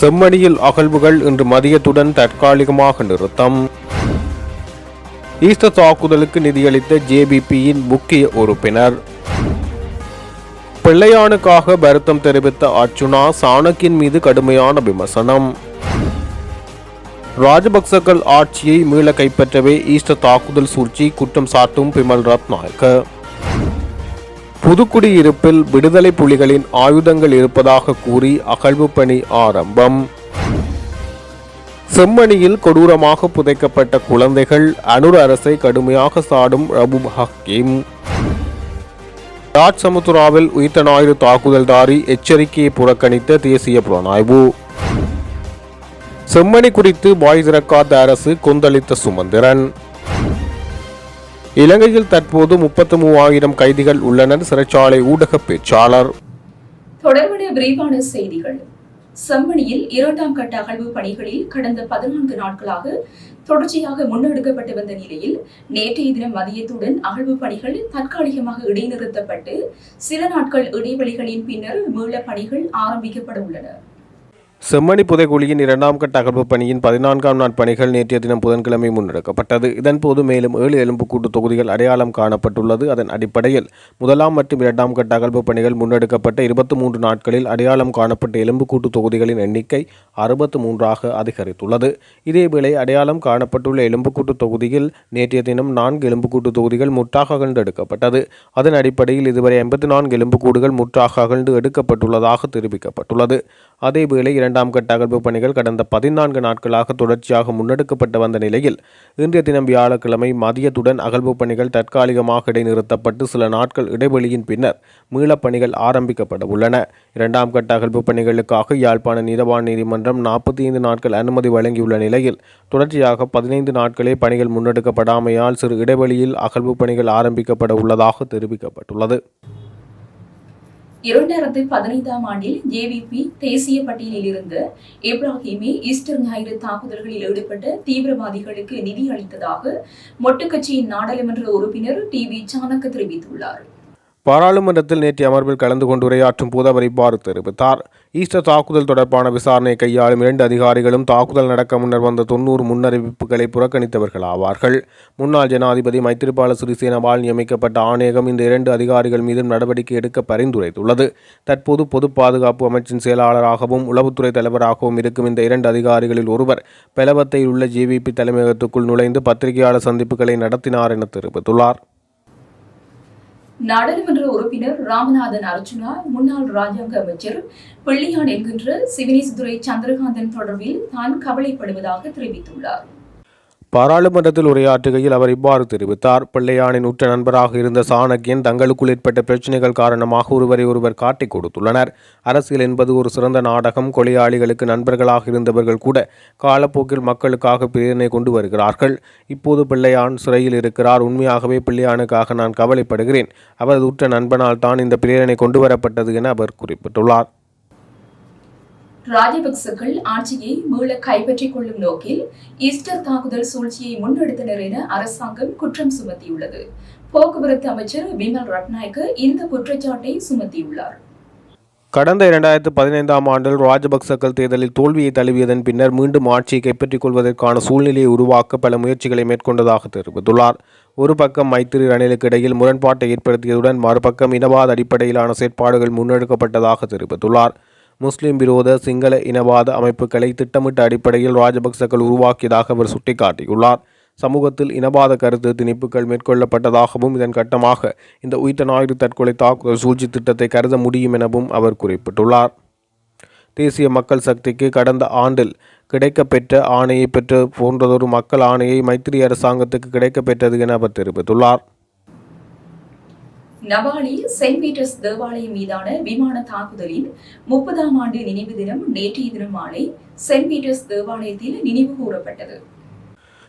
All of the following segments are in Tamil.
செம்மணியில் அகழ்வுகள் இன்று மதியத்துடன் தற்காலிகமாக நிறுத்தம். ஈஸ்டர் தாக்குதலுக்கு நிதியளித்த ஜேபிபியின் முக்கிய உறுப்பினர். பிள்ளையானுக்காக வருத்தம் தெரிவித்த அர்ச்சுனா சாணக்கின் மீது கடுமையான விமர்சனம். ராஜபக்சக்கள் ஆட்சியை மீள கைப்பற்றவே ஈஸ்டர் தாக்குதல் சூழ்ச்சி குற்றம் சாட்டும் பிமல் ரத்நாயக்க. புதுக்குடியிருப்பில் விடுதலை புலிகளின் ஆயுதங்கள் இருப்பதாக கூறி அகழ்வு பணி ஆரம்பம். செம்மணியில் கொடூரமாக புதைக்கப்பட்ட குழந்தைகள் அனுர் அரசை கடுமையாக சாடும் ரபு ஹக்கீம். ராஜ் சமுத்துராவில் உயிர்த்த ஞாயிறு தாக்குதல்தாரி எச்சரிக்கையை புறக்கணித்த தேசிய புலனாய்வு. செம்மணி குறித்து வாய் திறக்காத அரசு கொந்தளித்த சுமந்திரன். இலங்கையில் தற்போது முப்பத்து மூவாயிரம் கைதிகள் உள்ளனர். சிறைச்சாலை ஊடக பேச்சாளர். தொடர்புடைய விரிவான செய்திகள். செம்மணியில் இரண்டாம் கட்ட அகழ்வு பணிகளில் கடந்த பதினான்கு நாட்களாக தொடர்ச்சியாக முன்னெடுக்கப்பட்டு வந்த நிலையில் நேற்றைய தினம் மதியத்துடன் அகழ்வு பணிகள் தற்காலிகமாக இடைநிறுத்தப்பட்டு சில நாட்கள் இடைவெளிகளின் பின்னர் மீள பணிகள் ஆரம்பிக்கப்பட உள்ளன. செம்மணி புதைக்குழியின் இரண்டாம் கட்ட அகழ்வு பணியின் பதினான்காம் நாள் பணிகள் நேற்றைய தினம் புதன்கிழமை முன்னெடுக்கப்பட்டது. இதன்போது மேலும் ஏழு எலும்புக்கூட்டு தொகுதிகள் அடையாளம் காணப்பட்டுள்ளது. அதன் அடிப்படையில் முதலாம் மற்றும் இரண்டாம் கட்ட அகழ்வு பணிகள் முன்னெடுக்கப்பட்ட இருபத்தி மூன்று நாட்களில் அடையாளம் காணப்பட்ட எலும்புக்கூட்டு தொகுதிகளின் எண்ணிக்கை அறுபத்து மூன்றாக அதிகரித்துள்ளது. இதேவேளை அடையாளம் காணப்பட்டுள்ள எலும்புக்கூட்டு தொகுதியில் நேற்றைய தினம் நான்கு எலும்புக்கூட்டு தொகுதிகள் முற்றாக அகழ்ந்து எடுக்கப்பட்டது அதன் அடிப்படையில் இதுவரை எண்பத்தி நான்கு எலும்புக்கூடுகள் முற்றாக அகழ்ந்து எடுக்கப்பட்டுள்ளதாக தெரிவிக்கப்பட்டுள்ளது. அதேவேளை இரண்டாம் கட்ட அகழ்வு பணிகள் கடந்த பதினான்கு நாட்களாக தொடர்ச்சியாக முன்னெடுக்கப்பட்டு வந்த நிலையில் இன்றைய தினம் வியாழக்கிழமை மதியத்துடன் அகழ்வு பணிகள் தற்காலிகமாக இடைநிறுத்தப்பட்டு சில நாட்கள் இடைவெளியின் பின்னர் மீளப்பணிகள் ஆரம்பிக்கப்பட உள்ளன. இரண்டாம் கட்ட அகழ்வு பணிகளுக்காக யாழ்ப்பாண நீதவான் நீதிமன்றம் நாற்பத்தி ஐந்து நாட்கள் அனுமதி வழங்கியுள்ள நிலையில் தொடர்ச்சியாக பதினைந்து நாட்களே பணிகள் முன்னெடுக்கப்படாமையால் சிறு இடைவெளியில் அகழ்வு பணிகள் ஆரம்பிக்கப்பட உள்ளதாக தெரிவிக்கப்பட்டுள்ளது. இரண்டாயிரத்தி பதினைந்தாம் ஆண்டில் ஜேவிபி தேசிய பட்டியலில் இருந்து இப்ராஹிமி ஈஸ்டர் ஞாயிறு தாக்குதல்களில் ஈடுபட்ட தீவிரவாதிகளுக்கு நிதி அளித்ததாக மொட்டு கட்சியின் நாடாளுமன்ற உறுப்பினர் டி வி சாணக்க தெரிவித்துள்ளார். பாராளுமன்றத்தில் நேற்று அமர்வில் கலந்து கொண்டு உரையாற்றும் போது அவர் இவ்வாறு தெரிவித்தார். ஈஸ்டர் தாக்குதல் தொடர்பான விசாரணையை கையாளும் இரண்டு அதிகாரிகளும் தாக்குதல் நடக்க முன்னர் வந்த தொன்னூறு முன்னறிவிப்புகளை புறக்கணித்தவர்கள் ஆவார்கள். முன்னாள் ஜனாதிபதி மைத்திரிபால சிறிசேனவால் நியமிக்கப்பட்ட ஆணையகம் இந்த இரண்டு அதிகாரிகள் மீதும் நடவடிக்கை எடுக்க பரிந்துரைத்துள்ளது. தற்போது பொது பாதுகாப்பு அமைச்சின் செயலாளராகவும் உளவுத்துறை தலைவராகவும் இருக்கும் இந்த இரண்டு அதிகாரிகளில் ஒருவர் பெலவத்தையில் உள்ள ஜேவிபி தலைமையகத்துக்குள் நுழைந்து பத்திரிகையாளர் சந்திப்புகளை நடத்தினார் என தெரிவித்துள்ளார். நாடாளுமன்ற உறுப்பினர் ராமநாதன் அர்ஜுனா முன்னாள் ராஜாங்க அமைச்சர் பிள்ளையான் என்கின்ற சிவனேசதுரை சந்திரகாந்தன் தொடர்பில் தான் கவலைப்படுவதாக தெரிவித்துள்ளார். பாராளுமன்றத்தில் உரையாற்றுகையில் அவர் இவ்வாறு தெரிவித்தார். பிள்ளையானின் உற்ற நண்பராக இருந்த சாணக்கியன் தங்களுக்குள் ஏற்பட்ட பிரச்சனைகள் காரணமாக ஒருவரை ஒருவர் காட்டிக் கொடுத்துள்ளனர். அரசியல் என்பது ஒரு சிறந்த நாடகம். கொலையாளிகளுக்கு நண்பர்களாக இருந்தவர்கள் கூட காலப்போக்கில் மக்களுக்காக பிரேரணை கொண்டு வருகிறார்கள். இப்போது பிள்ளையான் சிறையில் இருக்கிறார். உண்மையாகவே பிள்ளையானுக்காக நான் கவலைப்படுகிறேன். அவரது உற்ற நண்பனால் தான் இந்த பிரேரணை கொண்டு வரப்பட்டது என அவர் குறிப்பிட்டுள்ளார். ராஜபக்சர்கள் ஆட்சியை மீள கைப்பற்றிக் கொள்ளும் நோக்கில் ஈஸ்டர் தாக்குதல் சூழ்ச்சியை முன்னெடுத்தனர் என அரசாங்கம் குற்றம் சுமத்தியுள்ளது. போக்குவரத்து அமைச்சர் விமல் ரட்நாயக்கு இந்த குற்றச்சாட்டை சுமத்தியுள்ளார். கடந்த இரண்டாயிரத்து பதினைந்தாம் ஆண்டில் ராஜபக்சக்கள் தேர்தலில் தோல்வியை தழுவியதன் பின்னர் மீண்டும் ஆட்சியை கைப்பற்றிக் கொள்வதற்கான சூழ்நிலையை உருவாக்க பல முயற்சிகளை மேற்கொண்டதாக தெரிவித்துள்ளார். ஒரு பக்கம் மைத்திரி ரணிலுக்கு இடையில் முரண்பாட்டை ஏற்படுத்தியதுடன் மறுபக்கம் இனவாத அடிப்படையிலான செயற்பாடுகள் முன்னெடுக்கப்பட்டதாக தெரிவித்துள்ளார். முஸ்லிம் விரோத சிங்கள இனவாத அமைப்புகளை திட்டமிட்ட அடிப்படையில் ராஜபக்சக்கள் உருவாக்கியதாக அவர் சுட்டிக்காட்டியுள்ளார். சமூகத்தில் இனவாத கருத்து திணிப்புகள் மேற்கொள்ளப்பட்டதாகவும் இதன் கட்டமாக இந்த உயிர்த்த ஞாயிறு தற்கொலை தாக்குதல் சூழ்ச்சி திட்டத்தை கருத முடியும் எனவும் அவர் குறிப்பிட்டுள்ளார். தேசிய மக்கள் சக்திக்கு கடந்த ஆண்டில் கிடைக்கப்பெற்ற ஆணையை பெற்ற போன்றதொரு மக்கள் ஆணையை மைத்திரி அரசாங்கத்துக்கு கிடைக்கப்பெற்றது என அவர் தெரிவித்துள்ளார். நவாலி செயின்ட் பீட்டர்ஸ் தேவாலயம் மீதான விமான தாக்குதலின் முப்பதாம் ஆண்டு நினைவு தினம் நேற்றைய தினம் மாலை செயின்ட் பீட்டர்ஸ் தேவாலயத்தில் நினைவு கூறப்பட்டது.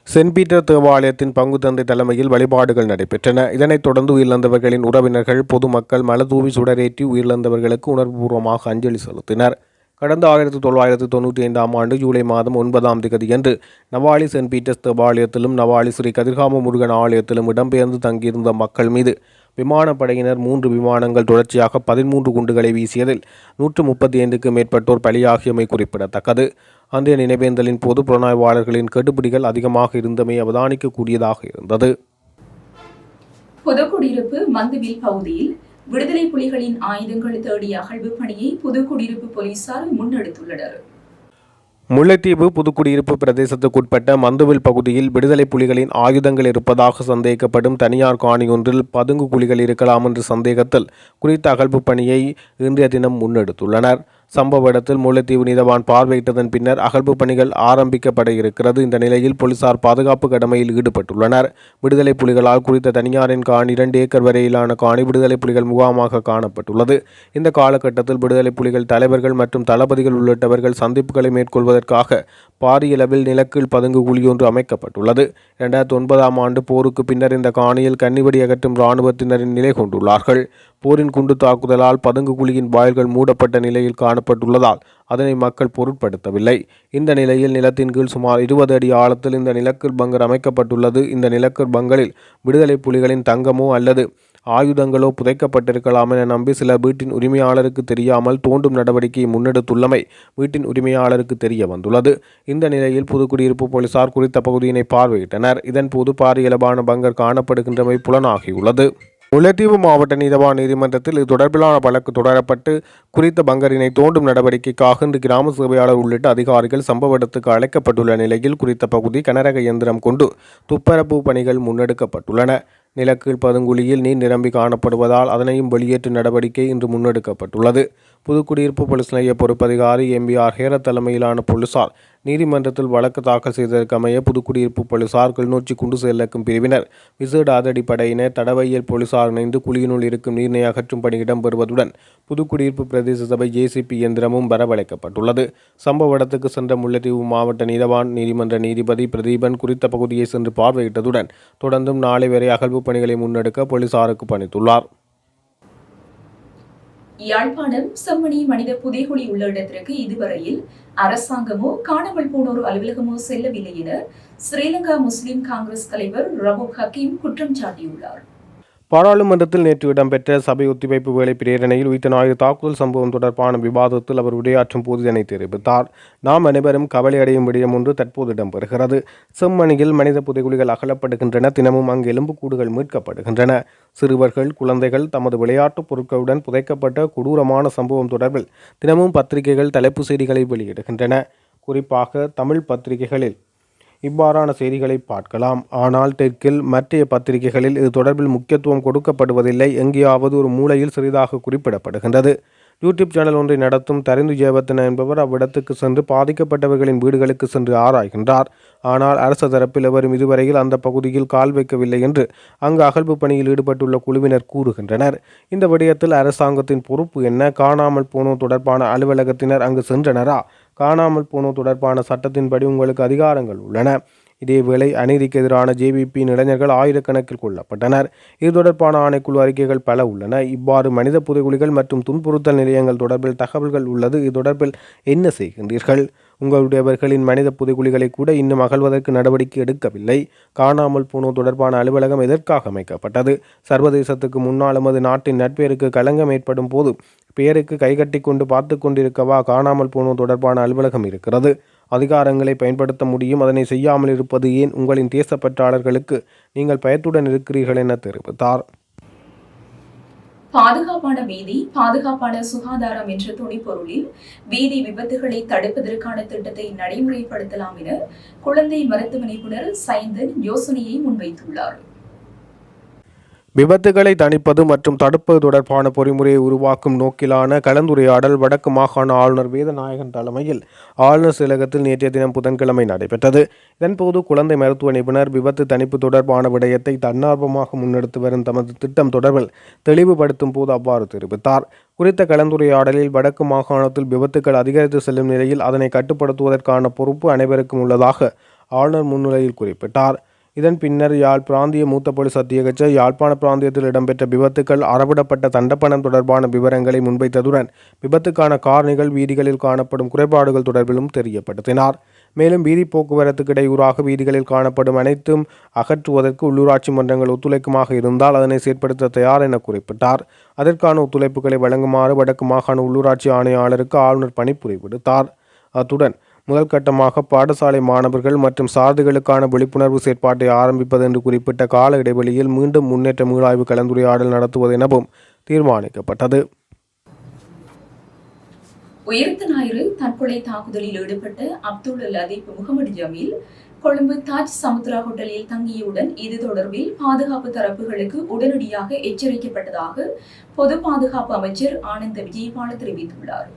சென்ட் பீட்டர் தேவாலயத்தின் பங்கு தந்தை தலைமையில் வழிபாடுகள் நடைபெற்றன. இதனைத் தொடர்ந்து உயிரிழந்தவர்களின் உறவினர்கள் பொதுமக்கள் மலதூவி சுடரேற்றி உயிரிழந்தவர்களுக்கு உணர்வுபூர்வமாக அஞ்சலி செலுத்தினர். கடந்த ஆயிரத்தி தொள்ளாயிரத்தி தொண்ணூற்றி ஐந்தாம் ஆண்டு ஜூலை மாதம் ஒன்பதாம் தேதியன்று நவாலி சென்ட் பீட்டர்ஸ் தேவாலயத்திலும் நவாலி ஸ்ரீ கதிர்காம முருகன் ஆலயத்திலும் இடம்பெயர்ந்து தங்கியிருந்த மக்கள் மீது விமானப்படையினர் மூன்று விமானங்கள் தொடர்ச்சியாக பதிமூன்று குண்டுகளை வீசியதில் நூற்று முப்பத்தி ஐந்துக்கு மேற்பட்டோர் பலியாகியமை குறிப்பிடத்தக்கது. அன்றைய நினைவேந்தலின் போது புலனாய்வாளர்களின் கெடுபிடிகள் அதிகமாக இருந்தமை அவதானிக்கக்கூடியதாக இருந்தது. புதுக்குடியிருப்பு மந்துவில் பகுதியில் விடுதலை புலிகளின் ஆயுதங்கள் தேடிய அகழ்வு பணியை புதுக்குடியிருப்பு போலீசார் முன்னெடுத்துள்ளனர். முல்லைத்தீவு புதுக்குடியிருப்பு பிரதேசத்துக்குட்பட்ட மந்துவில் பகுதியில் விடுதலை புலிகளின் ஆயுதங்கள் இருப்பதாக சந்தேகிக்கப்படும் தனியார் காணி ஒன்றில் பதுங்கு குழிகள் இருக்கலாம் என்ற சந்தேகத்தில் குறித்த அகழ்வு பணியை இன்றைய தினம் முன்னெடுத்துள்ளனர். சம்பவ இடத்தில் முல்லைத்தீவு நீதவான் பார்வையிட்டதன் பின்னர் அகழ்வு பணிகள் ஆரம்பிக்கப்பட இருக்கிறது. இந்த நிலையில் போலீசார் பாதுகாப்பு கடமையில் ஈடுபட்டுள்ளனர். விடுதலை புலிகளால் குறித்த தனியாரின் காணி இரண்டு ஏக்கர் வரையிலான காணி விடுதலை புலிகள் முகாமாக காணப்பட்டுள்ளது. இந்த காலகட்டத்தில் விடுதலை புலிகள் தலைவர்கள் மற்றும் தளபதிகள் உள்ளிட்டவர்கள் சந்திப்புகளை மேற்கொள்வதற்காக பாரியளவில் நிலக்கீழ் பதுங்கு குழி ஒன்று அமைக்கப்பட்டுள்ளது. இரண்டாயிரத்தி ஒன்பதாம் ஆண்டு போருக்கு பின்னர் இந்த காணியில் கன்னிவெடி அகற்றும் இராணுவத்தினரின் நிலை கொண்டுள்ளார்கள். போரின் குண்டு தாக்குதலால் பதுங்கு குழியின் வாயில்கள் மூடப்பட்ட நிலையில் காணப்பட்டுள்ளதால் அதனை மக்கள் பொருட்படுத்தவில்லை. இந்த நிலையில் நிலத்தின் கீழ் சுமார் இருபது அடி ஆழத்தில் இந்த நிலக்கர் பங்கர் அமைக்கப்பட்டுள்ளது. இந்த நிலக்கர் பங்கரில் விடுதலை புலிகளின் தங்கமோ அல்லது ஆயுதங்களோ புதைக்கப்பட்டிருக்கலாம் என நம்பி சில வீட்டின் உரிமையாளருக்கு தெரியாமல் தோண்டும் நடவடிக்கையை முன்னெடுத்துள்ளமை வீட்டின் உரிமையாளருக்கு தெரிய வந்துள்ளது. இந்த நிலையில் புதுக்குடியிருப்பு போலீசார் குறித்த பகுதியினை பார்வையிட்டனர். இதன்போது பாரியளவான பங்கர் காணப்படுகின்றமை புலனாகியுள்ளது. முல்லைத்தீவு மாவட்ட நீதவான் நீதிமன்றத்தில் இது தொடர்பிலான வழக்கு தொடரப்பட்டு குறித்த பங்கரினை தோண்டும் நடவடிக்கைக்காக இன்று கிராம சேவையாளர் உள்ளிட்ட அதிகாரிகள் சம்பவ இடத்துக்கு அழைக்கப்பட்டுள்ள நிலையில் குறித்த பகுதி கனரக இயந்திரம் கொண்டு துப்பரப்பு பணிகள் முன்னெடுக்கப்பட்டுள்ளன. நிலக்கீழ் பதுங்குழியில் நீர் நிரம்பி காணப்படுவதால் அதனையும் வெளியேற்றும் நடவடிக்கை இன்று முன்னெடுக்கப்பட்டுள்ளது. புதுக்குடியிருப்பு போலீஸ் நிலைய பொறுப்பதிகாரி எம்பிஆர் ஹேர தலைமையிலான போலீசார் நீதிமன்றத்தில் வழக்கு தாக்கல் செய்ததற்கமைய புதுக்குடியிருப்பு போலீசார் கிளிநொச்சி குண்டு செயலக்கும் பிரிவினர். விசேட ஆதடிப்படையினர் தடவையல் போலீசார் இணைந்து குழியினுள் இருக்கும் நீரினை அகற்றும் பணி இடம்பெறுவதுடன் புதுக்குடியிருப்பு பிரதேச சபை ஜேசிபி இயந்திரமும் வரவழைக்கப்பட்டுள்ளது. சம்பவ இடத்துக்கு சென்ற முல்லைத்தீவு மாவட்ட நீதவான் நீதிமன்ற நீதிபதி பிரதீபன் குறித்த பகுதியை சென்று பார்வையிட்டதுடன் தொடர்ந்தும் நாளை வரை அகழ்வு பணிகளை முன்னெடுக்க போலீசாருக்கு பணித்துள்ளார். யாழ்ப்பாணம் செம்மணி மனித புதைகுழி உள்ள இடத்திற்கு இதுவரையில் அரசாங்கமோ காணாமல் போனோர் அலுவலகமோ செல்லவில்லை என ஸ்ரீலங்கா முஸ்லிம் காங்கிரஸ் தலைவர் ரவூப் ஹக்கீம் குற்றம் சாட்டியுள்ளார். பாராளுமன்றத்தில் நேற்று இடம்பெற்ற சபை ஒத்திவைப்பு வேலை பிரேரணையில் உயிர் ஞாயிறு தாக்குதல் சம்பவம் தொடர்பான விவாதத்தில் அவர் உரையாற்றும் போது இதனை தெரிவித்தார். நாம் அனைவரும் கவலை அடையும் விடயம் ஒன்று தற்போது இடம்பெறுகிறது. செம்மணியில் மனித புதைகுழிகள் அகலப்படுகின்றன. தினமும் அங்கு எலும்புக்கூடுகள் மீட்கப்படுகின்றன. சிறுவர்கள் குழந்தைகள் தமது விளையாட்டுப் பொருட்களுடன் புதைக்கப்பட்ட கொடூரமான சம்பவம் தொடர்பில் தினமும் பத்திரிகைகள் தலைப்பு செய்திகளை வெளியிடுகின்றன. குறிப்பாக தமிழ் பத்திரிகைகளில் இவ்வாறான செய்திகளை பார்க்கலாம். ஆனால் தெற்கில் மற்றைய பத்திரிகைகளில் இது தொடர்பில் முக்கியத்துவம் கொடுக்கப்படுவதில்லை. எங்கேயாவது ஒரு மூலையில் சிறிதாக குறிப்பிடப்படுகின்றது. யூடியூப் சேனல் ஒன்றை நடத்தும் தரிந்து ஜெயபத்தன என்பவர் அவ்விடத்துக்கு சென்று பாதிக்கப்பட்டவர்களின் வீடுகளுக்கு சென்று ஆராய்கின்றார். ஆனால் அரசு தரப்பில் எவரும் இதுவரையில் அந்த பகுதியில் கால் வைக்கவில்லை என்று அங்கு அகழ்வு பணியில் ஈடுபட்டுள்ள குழுவினர் கூறுகின்றனர். இந்த விடயத்தில் அரசாங்கத்தின் பொறுப்பு என்ன? காணாமல் போனோர் தொடர்பான அலுவலகத்தினர் அங்கு சென்றனரா? காணாமல் போனோர் தொடர்பான சட்டத்தின்படி உங்களுக்கு அதிகாரங்கள் உள்ளன. இதேவேளை அநீதிக்கு எதிரான ஜேவிபியின் இளைஞர்கள் ஆயிரக்கணக்கில் கொல்லப்பட்டனர். இது தொடர்பான ஆணைக்குழு அறிக்கைகள் பல உள்ளன. இவ்வாறு மனித புதைகுழிகள் மற்றும் துன்புறுத்தல் நிலையங்கள் தொடர்பில் தகவல்கள் உள்ளது. இது தொடர்பில் என்ன செய்கின்றீர்கள்? உங்களுடையவர்களின் மனித புதைகுழிகளை கூட இன்னும் அகழ்வதற்கு நடவடிக்கை எடுக்கவில்லை. காணாமல் போனோர் தொடர்பான அலுவலகம் எதற்காக அமைக்கப்பட்டது? சர்வதேசத்துக்கு முன்னால் எமது நாட்டின் நட்பேருக்கு களங்கம் ஏற்படும் போது பெயருக்கு கைகட்டி கொண்டு பார்த்து கொண்டிருக்கவா? காணாமல் போனோர் தொடர்பான அலுவலகம் இருக்கிறது. அதிகாரங்களை பயன்படுத்த முடியும். அதனை செய்யாமல் இருப்பது ஏன்? உங்களின் தேசப்பற்றாளர்களுக்கு நீங்கள் பயத்துடன் இருக்கிறீர்கள் என தெரிவித்தார். பாதுகாப்பான வீதி பாதுகாப்பான சுகாதாரம் என்ற துணிப்பொருளில் வீதி விபத்துகளை தடுப்பதற்கான திட்டத்தை நடைமுறைப்படுத்தலாம் என குழந்தை மருத்துவ நிபுணர் சைந்தன் யோசனையை முன்வைத்துள்ளார். விபத்துகளை தணிப்பது மற்றும் தடுப்பது தொடர்பான பொறிமுறையை உருவாக்கும் நோக்கிலான கலந்துரையாடல் வடக்கு மாகாண ஆளுநர் வேதநாயகன் தலைமையில் ஆளுநர் செயலகத்தில் நேற்றைய தினம் புதன்கிழமை நடைபெற்றது. இதன்போது குழந்தை மருத்துவ நிபுணர் விபத்து தணிப்பு தொடர்பான விடயத்தை தன்னார்வமாக முன்னெடுத்து வரும் தமது திட்டம் தொடர்பில் தெளிவுபடுத்தும் போது அவ்வாறு தெரிவித்தார். குறித்த கலந்துரையாடலில் வடக்கு மாகாணத்தில் விபத்துக்கள் அதிகரித்து செல்லும் நிலையில் அதனை கட்டுப்படுத்துவதற்கான பொறுப்பு அனைவருக்கும் உள்ளதாக ஆளுநர் முன்னிலையில் குறிப்பிட்டார். இதன் பின்னர் யாழ் பிராந்திய மூத்த போலீஸ் அத்தியகச்சர் யாழ்ப்பாண பிராந்தியத்தில் இடம்பெற்ற விபத்துக்கள் அறவிடப்பட்ட தண்டப்பணம் தொடர்பான விவரங்களை முன்வைத்ததுடன் விபத்துக்கான காரணிகள் வீதிகளில் காணப்படும் குறைபாடுகள் தொடர்பிலும் தெரியப்படுத்தினார். மேலும் வீதி போக்குவரத்துக்கு இடையூறாக வீதிகளில் காணப்படும் அனைத்தும் அகற்றுவதற்கு உள்ளூராட்சி மன்றங்கள் ஒத்துழைக்குமாக இருந்தால் அதனை செயற்படுத்த தயார் என குறிப்பிட்டார். அதற்கான ஒத்துழைப்புகளை வழங்குமாறு வடக்கு மாகாண உள்ளூராட்சி ஆணையாளருக்கு ஆளுநர் பணிப்புரை விடுத்தார் அத்துடன் முதல் கட்டமாக பாடசாலை மாணவர்கள் மற்றும் சாரதிகளுக்கான விழிப்புணர்வு செயற்பாட்டை ஆரம்பிப்பது என்று குறிப்பிட்ட கால இடைவெளியில் மீண்டும் முன்னேற்ற மீளாய்வு கலந்துரையாடல் நடத்துவது எனவும் தீர்மானிக்கப்பட்டது. உயிர்த்த ஞாயிறு தற்கொலை தாக்குதலில் ஈடுபட்ட அப்துல் லதீப் முகமது ஜமீல் கொழும்பு தாஜ் சமுத்ரா ஹோட்டலில் தங்கியவுடன் இது தொடர்பில் பாதுகாப்பு தரப்புகளுக்கு உடனடியாக எச்சரிக்கப்பட்டதாக பொது பாதுகாப்பு அமைச்சர் ஆனந்த விஜயபால தெரிவித்துள்ளார்.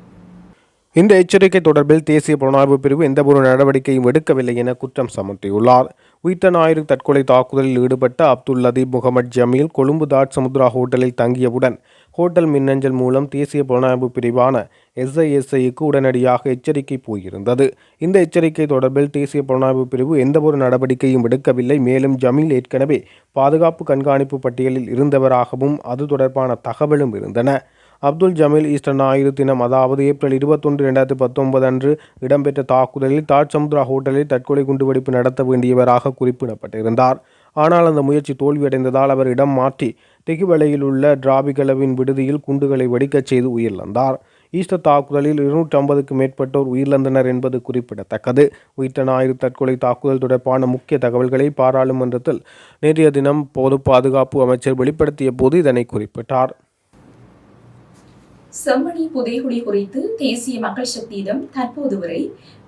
இந்த எச்சரிக்கை தொடர்பில் தேசிய புலனாய்வு பிரிவு எந்தவொரு நடவடிக்கையும் எடுக்கவில்லை என குற்றம் சமர்த்தியுள்ளார் உயிர்த்த ஞாயிறு தற்கொலை தாக்குதலில் ஈடுபட்ட அப்துல் லதீப் முகமது ஜமீல் கொழும்பு தாட் சமுத்ரா ஹோட்டலில் தங்கியவுடன் ஹோட்டல் மின்னஞ்சல் மூலம் தேசிய புலனாய்வு பிரிவான எஸ்ஐஎஸ்ஐக்கு உடனடியாக எச்சரிக்கை போயிருந்தது. இந்த எச்சரிக்கை தொடர்பில் தேசிய புலனாய்வு பிரிவு எந்தவொரு நடவடிக்கையும் எடுக்கவில்லை. மேலும் ஜமீல் ஏற்கனவே பாதுகாப்பு கண்காணிப்பு பட்டியலில் இருந்தவராகவும் அது தொடர்பான தகவலும் இருந்தன. அப்துல் ஜமீல் ஈஸ்டர் ஞாயிறு தினம் அதாவது ஏப்ரல் இருபத்தொன்று ரெண்டாயிரத்தி பத்தொன்பது அன்று இடம்பெற்ற தாக்குதலில் தாட் சமுத்ரா ஹோட்டலில் தற்கொலை குண்டுவெடிப்பு நடத்த வேண்டியவராக குறிப்பிடப்பட்டிருந்தார். ஆனால் அந்த முயற்சி தோல்வியடைந்ததால் அவர் இடம் மாற்றி தெகுவலையில் உள்ள டிராபிகளவின் விடுதியில் குண்டுகளை வெடிக்கச் செய்து உயிரிழந்தார். ஈஸ்டர் தாக்குதலில் இருநூற்றி ஐம்பதுக்கு மேற்பட்டோர் உயிரிழந்தனர் என்பது குறிப்பிடத்தக்கது. உயிர்த்த ஞாயிறு தற்கொலை தாக்குதல் தொடர்பான முக்கிய தகவல்களை பாராளுமன்றத்தில் நேற்றைய தினம் பொது பாதுகாப்பு அமைச்சர் வெளிப்படுத்திய போது இதனை குறிப்பிட்டார். செம்மணி புதைகுடி குறித்து தேசிய மக்கள் சக்தியிடம் தற்போது வரை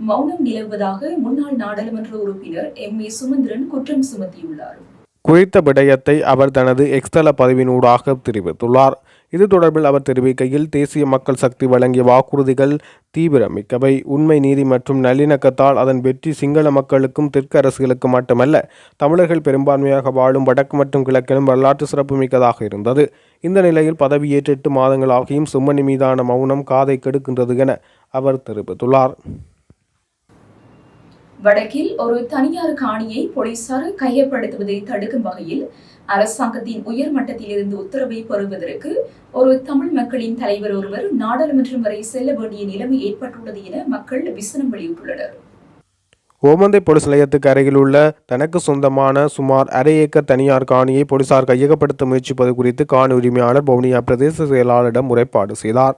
மௌனம் நிலவுவதாக முன்னாள் நாடாளுமன்ற உறுப்பினர் எம் ஏ சுமந்திரன் குற்றம் சுமத்தியுள்ளார். குறித்த விடயத்தை அவர் தனது எக்ஸ்தல பதிவினூடாக தெரிவித்துள்ளார். இது தொடர்பில் அவர் தெரிவிக்கையில் தேசிய மக்கள் சக்தி வழங்கிய வாக்குறுதிகள் தீவிரமிக்கவை. உண்மை நீதி மற்றும் நல்லிணக்கத்தால் அதன் வெற்றி சிங்கள மக்களுக்கும் தெற்கு அரசுகளுக்கும் மட்டுமல்ல தமிழர்கள் பெரும்பான்மையாக வாழும் வடக்கு மற்றும் கிழக்கிலும் வரலாற்று சிறப்புமிக்கதாக இருந்தது. இந்த நிலையில் பதவியேற்று எட்டு மாதங்கள் ஆகியும் சும்மணி மீதான மௌனம் காதை கெடுக்கின்றது என அவர் தெரிவித்துள்ளார். வடக்கில் ஒரு தனியார் காணியை போலீசார் கையப்படுத்துவதை தடுக்கும் வகையில் அரசாங்கத்தின் உயர்மட்டத்திலிருந்து உத்தரவை பெறுவதற்கு ஒரு தமிழ் மக்களின் தலைவர் ஒருவர் நாடாளுமன்றம் வரை செல்ல வேண்டிய நிலைமை ஏற்பட்டுள்ளது என மக்கள் விசனம் வெளியிட்டுள்ளனர். ஓமந்தை பொலிஸ் நிலையத்துக்கு அருகில் உள்ள தனக்கு சொந்தமான சுமார் அரை ஏக்கர் தனியார் காணியை போலீசார் கையகப்படுத்த முயற்சிப்பது குறித்து காணி உரிமையாளர் பவுனியா பிரதேச செயலாளரிடம் முறைப்பாடு செய்தார்.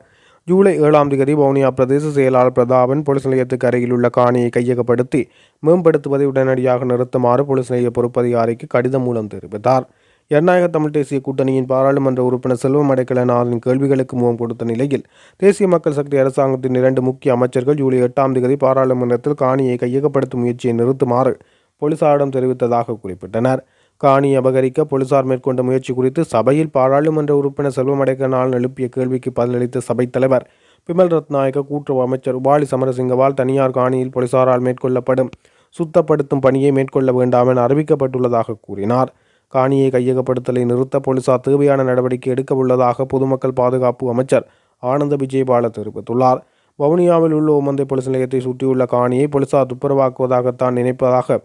ஜூலை ஏழாம் தேதி வவுனியா பிரதேச செயலாளர் பிரதாபன் போலீஸ் நிலையத்துக்கு அருகில் உள்ள காணியை கையகப்படுத்தி மேம்படுத்துவதை உடனடியாக நிறுத்துமாறு போலீஸ் நிலைய பொறுப்பதிகாரிக்கு கடிதம் மூலம் தெரிவித்தார். ஜனநாயக தமிழ் தேசிய கூட்டணியின் பாராளுமன்ற உறுப்பினர் செல்வம் அடைக்கலனாரின் கேள்விகளுக்கு முகம் கொடுத்த நிலையில் தேசிய மக்கள் சக்தி அரசாங்கத்தின் இரண்டு முக்கிய அமைச்சர்கள் ஜூலை எட்டாம் தேதி பாராளுமன்றத்தில் காணியை கையகப்படுத்தும் முயற்சியை நிறுத்துமாறு போலீசாரிடம் தெரிவித்ததாக குறிப்பிட்டனர். காணி அபகரிக்க போலீசார் மேற்கொண்ட முயற்சி குறித்து சபையில் பாராளுமன்ற உறுப்பினர் செல்வமடைக்கனால் எழுப்பிய கேள்விக்கு பதிலளித்த சபைத் தலைவர் பிமல் ரத்நாயக்க கூட்டுறவு அமைச்சர் உபாலி சமரசிங்கவால் தனியார் காணியில் போலீசாரால் மேற்கொள்ளப்படும் சுத்தப்படுத்தும் பணியை மேற்கொள்ள வேண்டாம் என அறிவிக்கப்பட்டுள்ளதாக கூறினார். காணியை கையகப்படுத்தலை நிறுத்த போலீசார் தேவையான நடவடிக்கை எடுக்க உள்ளதாக பொதுமக்கள் பாதுகாப்பு அமைச்சர் ஆனந்த விஜயபால தெரிவித்துள்ளார். வவுனியாவில் உள்ள உமந்தை போலீஸ் நிலையத்தை சுற்றியுள்ள காணியை போலீசார் துப்புரவாக்குவதாகத்தான் நினைப்பதாக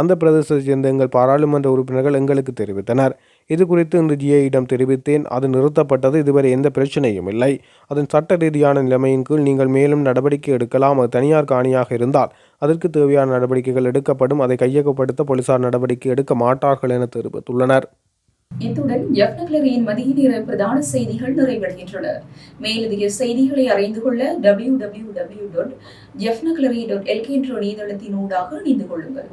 அந்த பிரதேசத்தைச் சேர்ந்த எங்கள் பாராளுமன்ற உறுப்பினர்கள் எங்களுக்கு தெரிவித்தனர். இது குறித்து இன்று ஜிஐயிடம் தெரிவித்தேன். அது நிறுத்தப்பட்டது. இதுவரை எந்த பிரச்சனையும் இல்லை. அதன் சட்ட ரீதியான நிலைமையின் கீழ் நீங்கள் மேலும் நடவடிக்கை எடுக்கலாம். அது தனியார் காணியாக இருந்தால் அதற்கு தேவையான நடவடிக்கைகள் எடுக்கப்படும். அதை கையகப்படுத்த போலீசார் நடவடிக்கை எடுக்க மாட்டார்கள் என தெரிவித்துள்ளனர். இத்துடன் மதிய நேர பிரதான செய்திகள் நிறைவடைகின்றன. மேலதிக செய்திகளை அறிந்து கொள்ள W W W dot dot LK என்ற இணையதளத்தின் ஊடாக இணைந்து கொள்ளுங்கள்.